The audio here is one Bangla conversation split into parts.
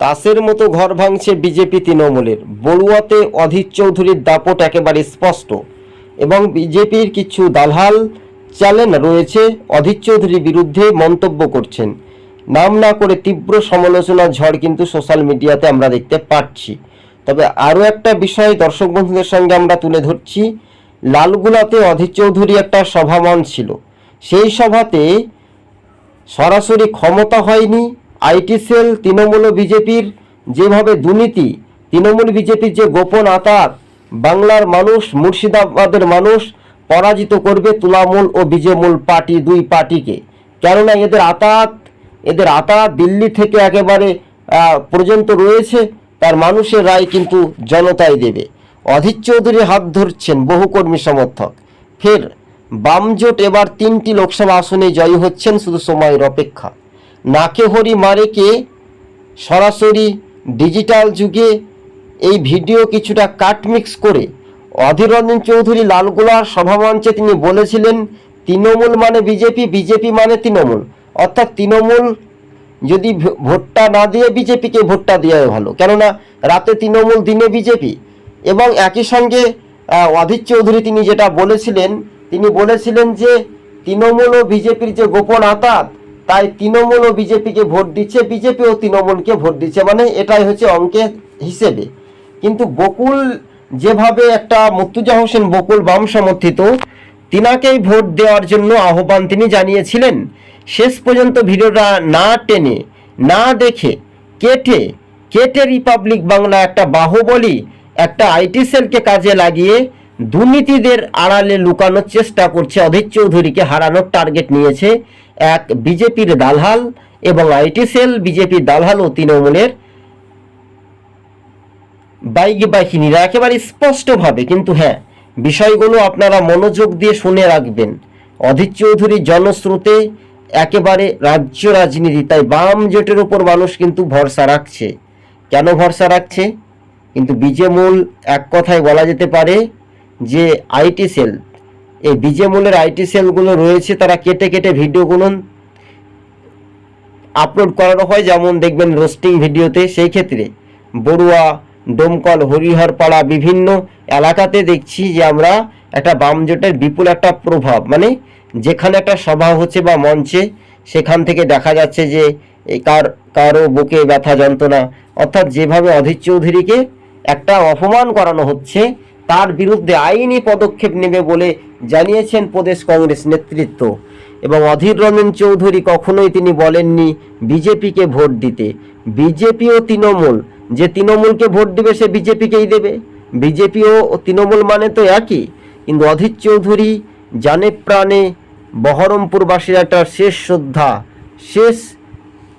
তাসের মতো ঘর ভাঙছে বিজেপি তৃণমূলের। বড়ুয়াতে অধীর চৌধুরীর দাপট একেবারে স্পষ্ট। এবং বিজেপির কিছু দালাল চ্যানেল রয়েছে, অধীর চৌধুরীর বিরুদ্ধে মন্তব্য করছেন। নাম না করে তীব্র সমালোচনার ঝড় কিন্তু সোশ্যাল মিডিয়াতে আমরা দেখতে পাচ্ছি। তবে আরও একটা বিষয় দর্শক বন্ধুদের সঙ্গে আমরা তুলে ধরছি। লালগুলাতে অধীর চৌধুরী একটা সভামান ছিল। সেই সভাতে সরাসরি ক্ষমতা হয়নি আইটি সেল তৃণমূল বিজেপির যেভাবে দুর্নীতি, তৃণমূল বিজেপির যে গোপন আতাত, বাংলার মানুষ, মুর্শিদাবাদের মানুষ পরাজিত করবে তুলামূল ও বিজেমূল পার্টি দুই পার্টিকে। কেননা এদের আতাত এদের আতাত দিল্লি থেকে একেবারে পর্যন্ত রয়েছে, তার মানুষের রায় কিন্তু জনতাই দেবে। অধীর চৌধুরী হাত ধরছেন বহু কর্মী সমর্থক। ফের বামজোট এবার তিনটি লোকসভা আসনে জয়ী হচ্ছেন শুধু সময়ের অপেক্ষা। নাকে হরি মারেকে সরাসরি ডিজিটাল যুগে এই ভিডিও কিছুটা কাটমিক্স করে অধীর রঞ্জন চৌধুরী লালগোলার সভামঞ্চে তিনি বলেছিলেন, তৃণমূল মানে বিজেপি বিজেপি মানে তৃণমূল। অর্থাৎ তৃণমূল যদি ভোটটা না দিয়ে বিজেপিকে ভোটটা দেওয়াই ভালো। কেননা রাতে তৃণমূল, দিনে বিজেপি। এবং একই সঙ্গে অধীর চৌধুরী তিনি যেটা বলেছিলেন, তিনি বলেছিলেন যে, তৃণমূল ও বিজেপির যে গোপন আতাত তাই তৃণমূল ও বিজেপিকে ভোট দিচ্ছে, বিজেপি ও তৃণমূলকে ভোট দিচ্ছে মানে এটাই হচ্ছে অঙ্কের হিসেবে। কিন্তু বকুল যেভাবে একটা মুর্তুজা হোসেন বকুল বাম সমর্থিত, তিনাকেই ভোট দেওয়ার জন্য আহ্বান তিনি জানিয়েছিলেন। শেষ পর্যন্ত ভিডিওটা না টেনে, না দেখে কেটে কেটে রিপাবলিক বাংলা একটা বাহুবলী, একটা আইটি সেলকে কাজে লাগিয়ে দুর্নীতিদের আড়ালে লুকানোর চেষ্টা করছে। অধীর চৌধুরীকে হারানোর টার্গেট নিয়েছে। এক বিজেপির দালহাল এবং আইটি সেল বিজেপির দালহাল ও তৃণমূলের বাইক বাহিনীরা একেবারে স্পষ্টভাবে। কিন্তু হ্যাঁ বিষয়গুলো আপনারা মনোযোগ দিয়ে শুনে রাখবেন। অধীর চৌধুরীর জনস্রোতে একেবারে রাজ্য রাজনীতি, তাই বাম জোটের উপর মানুষ কিন্তু ভরসা রাখছে। কেন ভরসা রাখছে? কিন্তু বিজেমূল এক কথায় বলা যেতে পারে যে আইটি সেল এই বিজেমূলের আইটি সেলগুলো রয়েছে, তারা কেটে কেটে ভিডিওগুলো আপলোড করানো হয়। যেমন দেখবেন রোস্টিং ভিডিওতে, সেই ক্ষেত্রে বড়ুয়া ডোমকল হরিহরপাড়া বিভিন্ন এলাকাতে দেখছি যে আমরা একটা বাম জোটের বিপুল একটা প্রভাব। মানে যেখানে একটা সভা হচ্ছে বা মঞ্চে, সেখান থেকে দেখা যাচ্ছে যে কার, কারও বুকে ব্যথা যন্ত্রণা, অর্থাৎ যেভাবে অধীর চৌধুরীকে একটা অপমান করানো হচ্ছে তার বিরুদ্ধে আইনি পদক্ষেপ নেবে বলে জানিয়েছেন প্রদেশ কংগ্রেস নেতৃত্ব। এবং অধীর রঞ্জন চৌধুরী কখনোই তিনি বলেননি বিজেপিকে ভোট দিতে। বিজেপি ও তৃণমূল। যে তৃণমূলকে ভোট দেবে সে বিজেপিকেই দেবে। বিজেপি ও তৃণমূল মানে তো একই। কিন্তু অধীর চৌধুরী জানে প্রাণে বহরমপুরবাসীর একটা শেষ শ্রদ্ধা, শেষ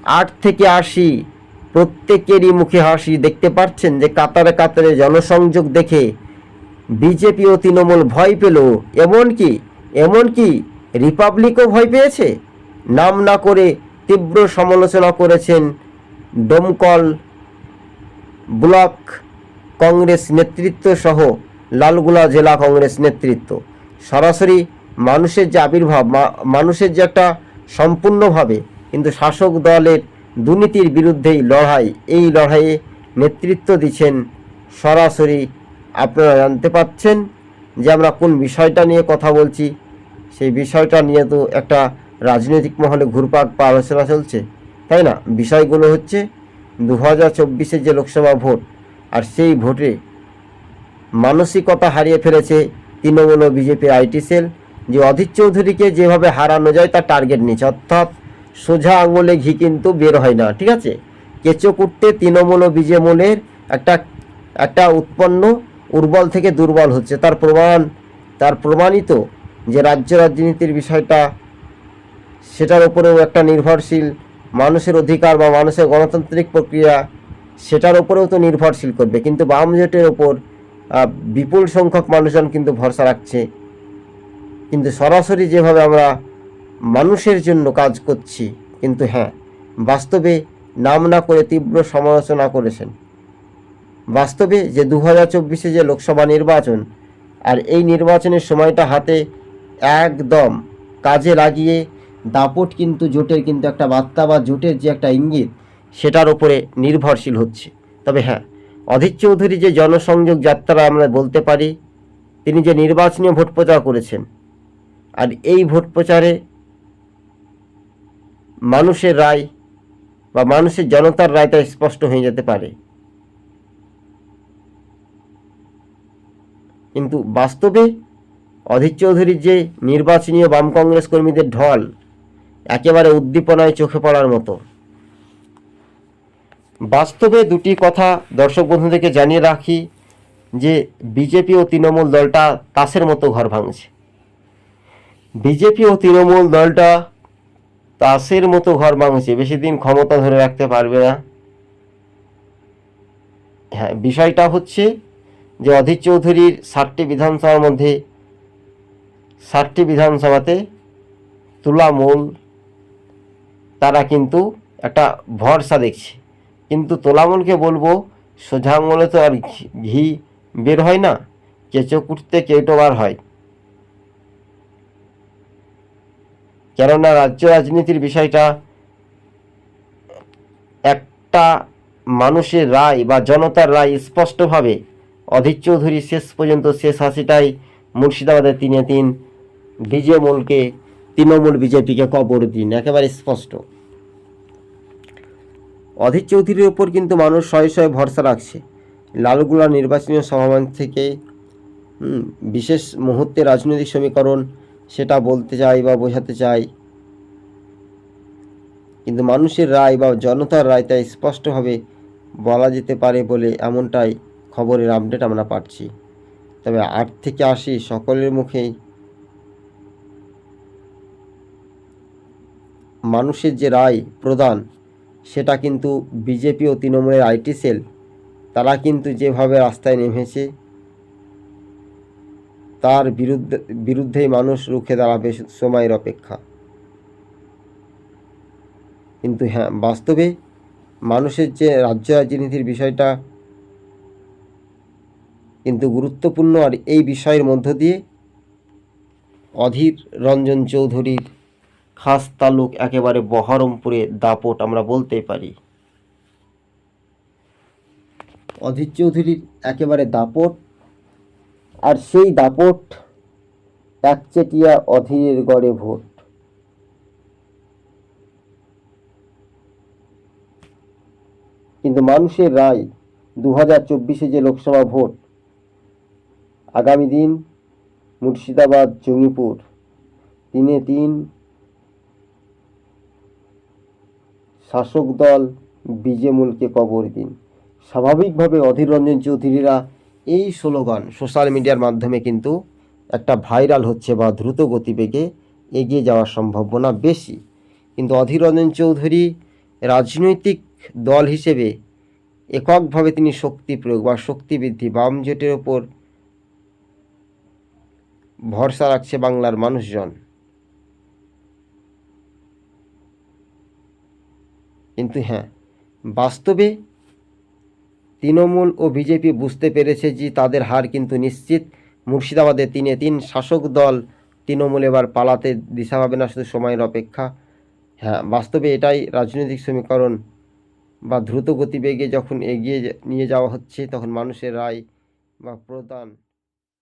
আট থেকে আশি প্রত্যেকেরই মুখে হাসি দেখতে পাচ্ছেন যে কাতারে কাতারে জনসংযোগ দেখে বিজেপি ও তৃণমূল ভয় পেল। এমনকি এমনকি রিপাবলিকও ভয় পেয়েছে? নাম না করে তীব্র সমালোচনা করেছেন ডোমকল ব্লক কংগ্রেস নেতৃত্ব সহ লালগুলা জেলা কংগ্রেস নেতৃত্ব। সরাসরি মানুষের যে আবির্ভাব মানুষের যে একটা সম্পূর্ণভাবে কিন্তু শাসক দলের দুর্নীতির বিরুদ্ধেই লড়াই, এই লড়াইয়ে নেতৃত্ব দিচ্ছেন সরাসরি আপনারা জানতে পাচ্ছেন যে আমরা কোন বিষয়টা নিয়ে কথা বলছি। সেই বিষয়টা নিয়ে তো একটা রাজনৈতিক মহলে ঘুরপাক বা আলোচনা চলছে, তাই না? বিষয়গুলো হচ্ছে দু হাজার চব্বিশের যে লোকসভা ভোট, আর সেই ভোটে মানসিকতা হারিয়ে ফেলেছে তৃণমূল ও বিজেপি আইটি সেল। যে অধীর চৌধুরীকে যেভাবে হারানো যায় তার টার্গেট নিচ্ছে অর্থাৎ সোজা আঙুলে ঘি কিন্তু বের হয় না, ঠিক আছে? কেঁচো কুটতে তৃণমূল ও বিজেমূলের একটা একটা উৎপন্ন উর্বল থেকে দুর্বল হচ্ছে। তার প্রমাণ, তার প্রমাণিত যে রাজ্য রাজনীতির বিষয়টা, সেটার উপরেও একটা নির্ভরশীল মানুষের অধিকার বা মানুষের গণতান্ত্রিক প্রক্রিয়া, সেটার উপরেও তো নির্ভরশীল করবে। কিন্তু বাম জোটের ওপর বিপুল সংখ্যক মানুষজন কিন্তু ভরসা রাখছে। কিন্তু সরাসরি যেভাবে আমরা মানুষের জন্য কাজ করছি, কিন্তু হ্যাঁ বাস্তবে নাম না করে তীব্র সমালোচনা করেছেন। বাস্তবে যে দু হাজার চব্বিশে যে লোকসভা নির্বাচন আর এই নির্বাচনের সময়টা হাতে একদম কাজে লাগিয়ে দাপট কিন্তু জোটের কিন্তু একটা বার্তা বা জোটের যে একটা ইঙ্গিত, সেটার উপরে নির্ভরশীল হচ্ছে। তবে হ্যাঁ অধীর চৌধুরী যে জনসংযোগ যাত্রা আমরা বলতে পারি, তিনি যে নির্বাচনীয় ভোট প্রচার করেছেন, আর এই ভোট প্রচারে মানুষের রায় বা মানুষের জনতার রায়টা স্পষ্ট হয়ে যেতে পারে। কিন্তু বাস্তবে অধীর চৌধুরীর যে নির্বাচনীয় বাম কংগ্রেস কর্মীদের ঢল, একেবারে উদ্দীপনায় চোখে পড়ার মতো। বাস্তবে দুটি কথা দর্শক বন্ধুদেরকে জানিয়ে রাখি, যে বিজেপি ও তৃণমূল দলটা তাসের মতো ঘর ভাঙছে। বিজেপি ও তৃণমূল দলটা তাসের মতো ঘর ভাঙছে, বেশি দিন ক্ষমতা ধরে রাখতে পারবে না। হ্যাঁ বিষয়টা হচ্ছে যে অধীর চৌধুরীর ষাটটি বিধানসভার মধ্যে ষাটটি বিধানসভাতে তুলামূল, তারা কিন্তু একটা ভরসা দেখছে। কিন্তু তোলামূলকে বলব, সোজা আঙুলে তো আর ঘি- ঘি বের হয় না, কেঁচো কুটতে কেউটো বার হয়। কেননা রাজ্য রাজনীতির বিষয়টা একটা মানুষের রায় বা জনতার রায় স্পষ্টভাবে অধীর চৌধুরী শেষ পর্যন্ত শেষ হাসিটাই মুর্শিদাবাদের তিনে তিন বিজেমূলকে তৃণমূল বিজেপিকে কবর দিন, একেবারে স্পষ্ট। অধীর চৌধুরীর ওপর কিন্তু মানুষ শয়ে শয়ে ভরসা রাখছে। লালগুলা নির্বাচনী সমাবেশ থেকে বিশেষ মুহূর্তে রাজনৈতিক সমীকরণ, সেটা বলতে চাই বা বোঝাতে চাই। কিন্তু মানুষের রায় বা জনতার রায় তাই স্পষ্টভাবে বলা যেতে পারে বলে এমনটাই খবরের আপডেট আমরা পাচ্ছি। তবে আট থেকে আশি সকলের মুখেই মানুষের যে রায় প্রদান, সেটা কিন্তু বিজেপি ও তৃণমূলের আইটি সেল, তারা কিন্তু যেভাবে রাস্তায় নেমেছে, তার বিরুদ্ধে, বিরুদ্ধেই মানুষ রুখে দাঁড়াবে সময়ের অপেক্ষা। কিন্তু হ্যাঁ বাস্তবে মানুষের যে রাজ্য রাজনীতির বিষয়টা কিন্তু গুরুত্বপূর্ণ আর এই বিষয়ের মধ্য দিয়ে অধীর রঞ্জন চৌধুরীর খাস তালুক একেবারে বহরমপুরে দাপট আমরা বলতেই পারি। অধীর চৌধুরীর একেবারে দাপট আর সেই দাপট একচেটিয়া অধীরের গড়ে ভোট। কিন্তু মানুষের রায় দু হাজার চব্বিশে যে লোকসভা ভোট আগামী দিন মুর্শিদাবাদ, জঙ্গিপুর। তিনে তিন শাসক দল বিজেমূলকে কবর দিন। স্বাভাবিকভাবে অধীর রঞ্জন চৌধুরীরা এই স্লোগান সোশ্যাল মিডিয়ার মাধ্যমে কিন্তু একটা ভাইরাল হচ্ছে বা দ্রুত গতিবেগে এগিয়ে যাওয়ার সম্ভাবনা বেশি। কিন্তু অধীর রঞ্জন চৌধুরী রাজনৈতিক দল হিসেবে এককভাবে তিনি শক্তি প্রয়োগ বা শক্তি বৃদ্ধি বাম জোটের ওপর ভরসা রাখছে বাংলার মানুষজন। কিন্তু হ্যাঁ বাস্তবে তৃণমূল ও বিজেপি বুঝতে পেরেছে যে তাদের হার কিন্তু নিশ্চিত। মুর্শিদাবাদে তিনে তিন শাসক দল তৃণমূল এবার পালাতে দিশা পাবে না, শুধু সময়ের অপেক্ষা। হ্যাঁ বাস্তবে এটাই রাজনৈতিক সমীকরণ বা দ্রুত গতিবেগে যখন এগিয়ে নিয়ে যাওয়া হচ্ছে, তখন মানুষের রায় বা প্রদান